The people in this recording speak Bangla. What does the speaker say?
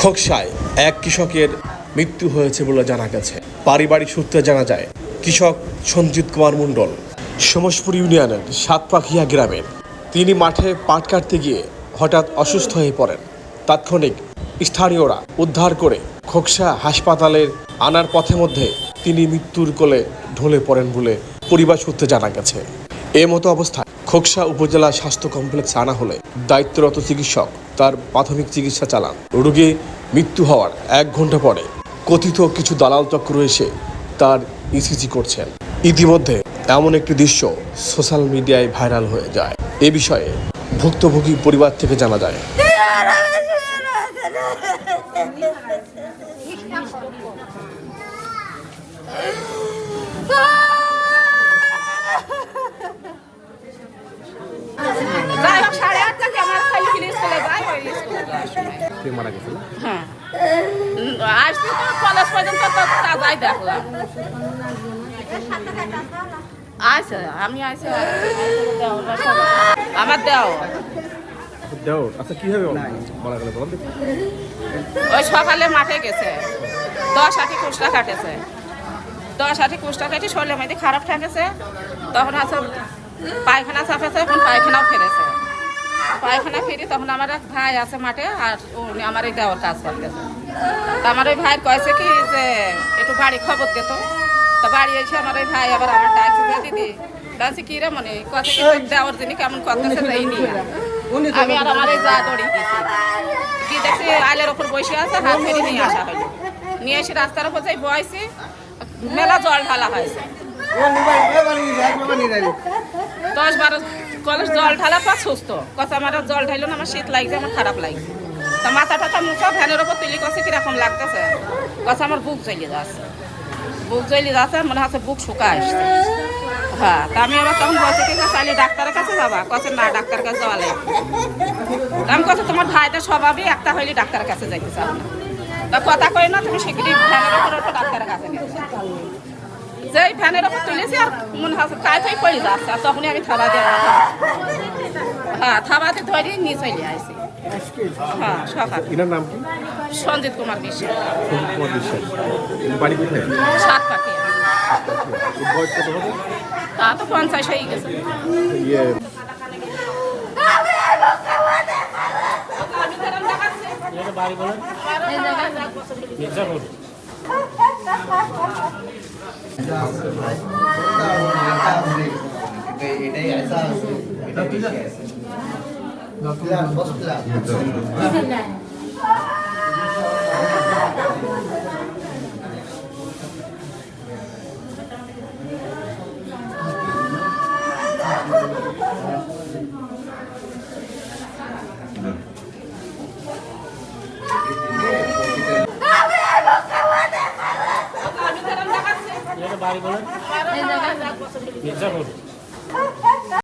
খোকসায় এক কৃষকের মৃত্যু হয়েছে বলে জানা গেছে। পারিবারিক সূত্রে জানা যায়, কৃষক সঞ্জিত কুমার মণ্ডল সমসপুর ইউনিয়নের সাতপাখিয়া গ্রামের। তিনি মাঠে পাট কাটতে গিয়ে হঠাৎ অসুস্থ হয়ে পড়েন। তাৎক্ষণিক স্থানীয়রা উদ্ধার করে খোকসা হাসপাতালের আনার পথে মধ্যে তিনি মৃত্যুর কোলে ঢলে পড়েন বলে পরিবার সূত্রে জানা গেছে। এ মতো অবস্থায় খোকসা উপজেলা স্বাস্থ্য কমপ্লেক্স আনা হলে দায়িত্বরত চিকিৎসক তার প্রাথমিক চিকিৎসা চালান রোগী মৃত্যু হওয়ার এক ঘণ্টা পরে কথিত কিছু দালাল চক্র এসে তার ইসিজি করছেন ইতিমধ্যে এমন একটি দৃশ্য সোশ্যাল মিডিয়ায় ভাইরাল হয়ে যায় এ বিষয়ে ভুক্তভোগী পরিবার থেকে জানা যায় সময় মারা গেছিল হ্যাঁ। তো কলেজ পর্যন্ত তো তাজাই দেখলাম আচ্ছা আমি আমার দেও। আচ্ছা কীভাবে মারা গেল বলেন ওই সকালে মাঠে গেছে। দশ আটি কুচটা কাটেছে। দশ আটি কুচটা কাটি শরীরে মেয়েদি খারাপ ঠেকেছে। তখন আছে পায়খানা চাপেছে এখন পায়খানাও ফেরেছে পায়খানা ফিরি তখন আমার এক ভাই আছে মাঠে আর উনি আমার এই দেওয়ার কাজ করতেছে। তা আমার ওই ভাই কয়েছে কি যে একটু বাড়ি খবর দিত তা। বাড়ি এসে আমার ওই ভাই আবার আমার ডাকছে যে দিদি ডাকছে কি রে মনে? কথা কি দেওয়ার যিনি কেমন করতেছে এই নিয়ে আমি আর আমার এই যা দড়ি কি দেখছি আলের ওপর বসে আছে হাত ফেরি নিয়ে আসা হলো। নিয়ে এসে রাস্তার ওপর যাই বয়সি মেলা জল ঢালা হয়েছে। দশ বারো কলেজ জল ঢালার পর সুস্থ। কথা আমার জল ঢাইলো না, আমার শীত লাগছে, আমার খারাপ লাগছে। তা মাথা টাথা মুছা ভ্যানের ওপর তুলি কছে কীরকম লাগতেছে? কথা আমার বুক জ্বলিয়ে যাচ্ছে। বুক জ্বলিয়ে যাচ্ছে, মনে হচ্ছে বুক শুকা আসছে। হ্যাঁ তা আমি আবার তখন বলছি কি চাইলে ডাক্তারের কাছে যাবা। কছে, না, ডাক্তারের কাছে যাওয়া লাগবে। তা আমি কছে, তোমার ভাইটা স্বভাবই একটা হইলে ডাক্তারের কাছে যাইতে চাও না। তা কথা কই না, তুমি শিগগিরই ফ্যানের ওপর ডাক্তারের কাছে নিয়ে যেই ফ্যানের ওপর তুলেছি আর মনে হচ্ছে কাজ হয়ে পড়ে যাচ্ছে আর তখনই আমি থাবা দিয়ে হ্যাঁ থাবাতে ধরে নিয়ে চলে আসি। হ্যাঁ সকাল। এনার নাম কি? সঞ্জিত কুমার বিশ্বাস। সঞ্জিত কুমার বিশ্বাস। বাড়ি কোথায়? সাত পাখি বয়স কত হবে? তা তো পঞ্চাশ হয়ে গেছে। ইয়ে। এটাই আসা এটা বেশি আছে প্ল্যান বাড়ি বলেন?